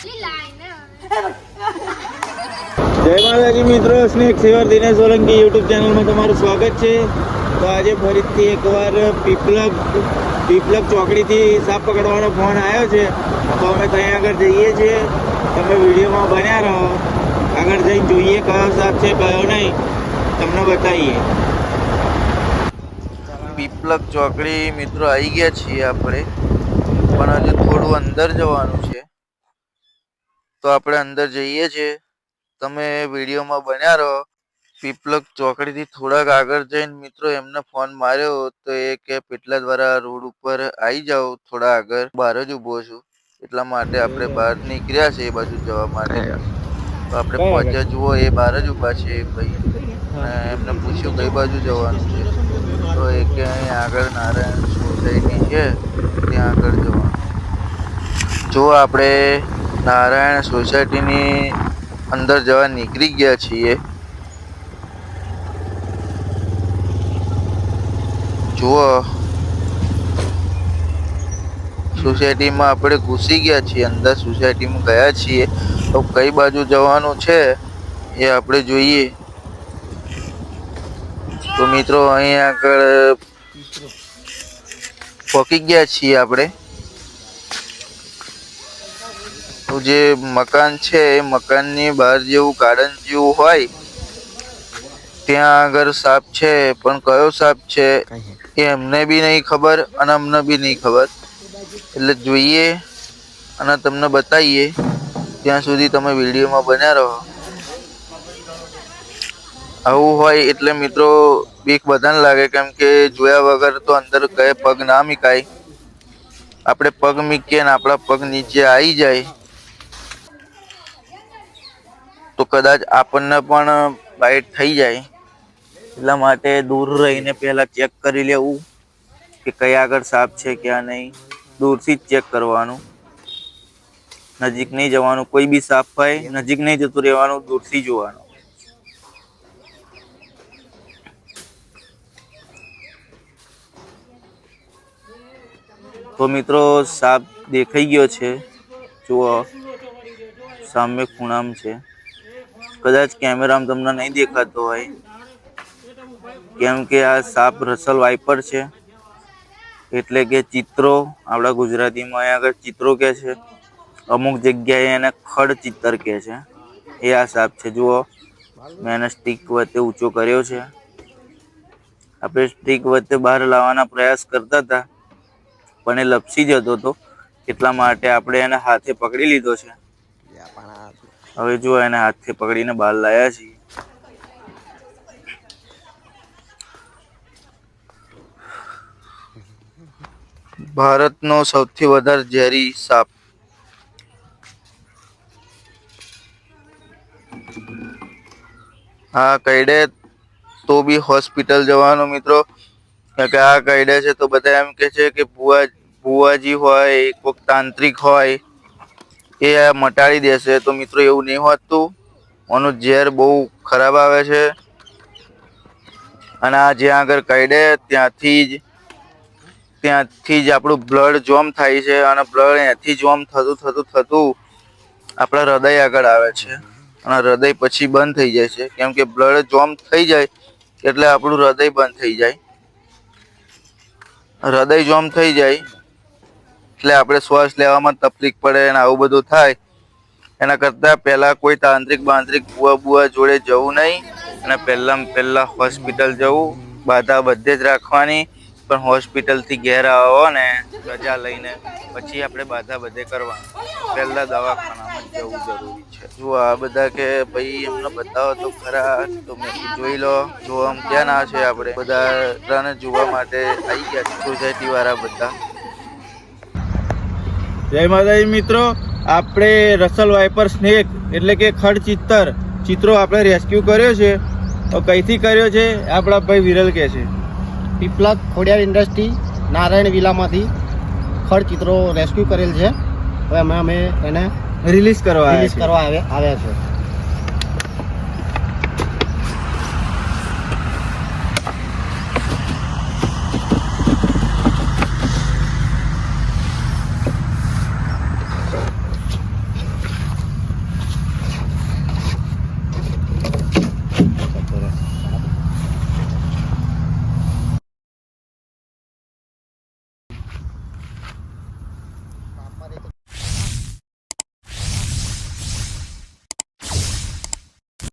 જય માતાજી મિત્રો, snake saver Dinesh Solanki YouTube ચેનલમાં તમારું સ્વાગત છે. તો આજે ફરીથી એકવાર પીપલક પીપલક ચોકડીથી સાપ પકડવાનો ફોન આવ્યો છે. તો અમે ત્યાં આગળ જઈએ છીએ. તમે વિડીયોમાં બન્યા રહો. આગળ જઈને જોઈએ કયો સાપ છે, કયો નહીં. તમને બતાવીએ. પીપલક ચોકડી મિત્રો આવી ગયા છીએ આપણે. પણ હજુ થોડું અંદર જવાનું છે. તો આપણે અંદર જઈએ છીએ. તમે વિડીયોમાં બન્યા રહો. પીપલક ચોકડીથી થોડાક આગળ જઈને મિત્રો એમને ફોન માર્યો તો એ કે પેટલા દ્વારા રોડ ઉપર આવી જાઓ થોડા આગળ. બહાર જ ઊભો છું. એટલા માટે આપણે બહાર નીકળ્યા છે એ બાજુ જવા માટે. તો આપણે પહોંચ્યા જુઓ એ બહાર જ ઊભા છે એ ભાઈ. એમને પૂછ્યું કઈ બાજુ જવાનું છે? તો એ કે અહીં આગળ નારાયણ સોસાયટી છે. ત્યાં આગળ જવાનું. જો આપણે નારાયણ સોસાયટીની અંદર જવા નીકળી ગયા છીએ. જુઓ. સોસાયટીમાં આપણે ઘૂસી ગયા છીએ, અંદર સોસાયટીમાં ગયા છીએ. તો કઈ બાજુ જવાનું છે એ આપણે જોઈએ. તો મિત્રો, અહીં આગળ પહોંચી ગયા છીએ આપણે. જે મકાન છે એ મકાનની બહાર જેવું ગાર્ડન જેવું હોય ત્યાં આગળ સાપ છે પણ કયો સાપ છે એ એમને બી નહીં ખબર અને અમને બી નહીં ખબર. એટલે જોઈએ અને તમને બતાવીએ ત્યાં સુધી તમે વિડીયોમાં બન્યા રહો. આવું હોય એટલે મિત્રો બીક બધાને લાગે કેમ કે જોયા વગર તો અંદર કઈ પગ ના મીકાય. આપણે પગ મીકીએ ને આપણા પગ નીચે આવી જાય તો કદાચ આપણને પણ બાઇટ થઈ જાય. એટલા માટે દૂર રહીને પહેલા ચેક કરી લેવું કે કયા આગળ સાપ છે ક્યાં નહીં. દૂરથી જ ચેક કરવાનું. નજીક નહીં જવાનું. કોઈ બી સાપ હોય, નજીક નહીં જતું રહેવાનું, દૂરથી જોવાનું. તો મિત્રો, સાપ દેખાઈ ગયો છે. જુઓ. સામે ખૂણામાં છે. કદાચ કેમેરામાં તમને નહીં દેખાતો હોય. કેમ કે આ સાપ રસલ વાઇપર છે. એટલે કે ચિત્રો, આપણા ગુજરાતીમાં અહીંયા આગળ ચિત્રો કહે છે. અમુક જગ્યાએ એને ખડ ચિત્તર કહે છે. એ આ સાપ છે. જુઓ, મેં એને સ્ટીક વચ્ચે ઊંચો કર્યો છે. આપણે સ્ટીક વચ્ચે બહાર લાવવાના પ્રયાસ કરતા હતા, પણ એ લપસી જતો હતો. એટલા માટે આપણે એને હાથે પકડી લીધો છે. હવે જો એને હાથથી પકડીને બહાર લાયા છીએ. ભારતનો સૌથી વધારે ઝેરી સાપ. આ કઈડે તો બી હોસ્પિટલ જવાનો મિત્રો. કે આ કઈડે છે તો બધા એમ કે છે કે ભુવા ભુવાજી હોય કોઈક તાંત્રિક હોય એ મટાડી દેશે. તો મિત્રો એવું નહીં હોતું. આનું ઝેર બહુ ખરાબ આવે છે. અને આ જ્યાં આગળ કાઢે ત્યાંથી જ ત્યાંથી જ આપણું બ્લડ જોમ થાય છે અને બ્લડ અહીંયાથી જોમ થતું થતું થતું આપણા હૃદય આગળ આવે છે. અને હૃદય પછી બંધ થઈ જાય છે. કેમ કે બ્લડ જોમ થઈ જાય એટલે આપણું હૃદય બંધ થઈ જાય. હૃદય જોમ થઈ જાય એટલે આપણે શ્વાસ લેવામાં તકલીફ પડે અને આવું બધું થાય, એના કરતાં પહેલાં કોઈ તાંત્રિક બાંત્રિક બુઆ બુઆ જોડે જવું નહીં અને પહેલાં પહેલાં હોસ્પિટલ જવું, બાધા બધે જ રાખવાની, પણ હોસ્પિટલથી ઘેર આવો ને રજા લઈને પછી આપણે બાધા બધે કરવાની. પહેલાં દવાખાનામાં જવું જરૂરી છે. જો આ બધા કે ભાઈ એમને બતાવો તો ખરા, તો મેં જોઈ લો, જો આમ ક્યાં ના છે આપણે. બધાને જોવા માટે આવી ગયા સોસાયટીવાળા બધા. જય માતાજી મિત્રો આપણે રસલ વાઇપર સ્નેક એટલે કે ખડ ચિત્તર ચિત્રો આપણે રેસ્ક્યુ કર્યો છે. તો કઈથી કર્યો છે? આપણા ભાઈ વિરલ કહે છે. પીપલા ખોડિયાર ઇન્ડસ્ટ્રી નારાયણ વિલામાંથી ખડ ચિત્રો રેસ્ક્યુ કરેલ છે. હવે અમે અમે એને રિલીઝ કરવા રિલીઝ કરવા આવે- આવ્યા છે.